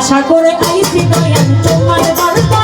আশা করে আইছি দয়াল তোমার বার্তা।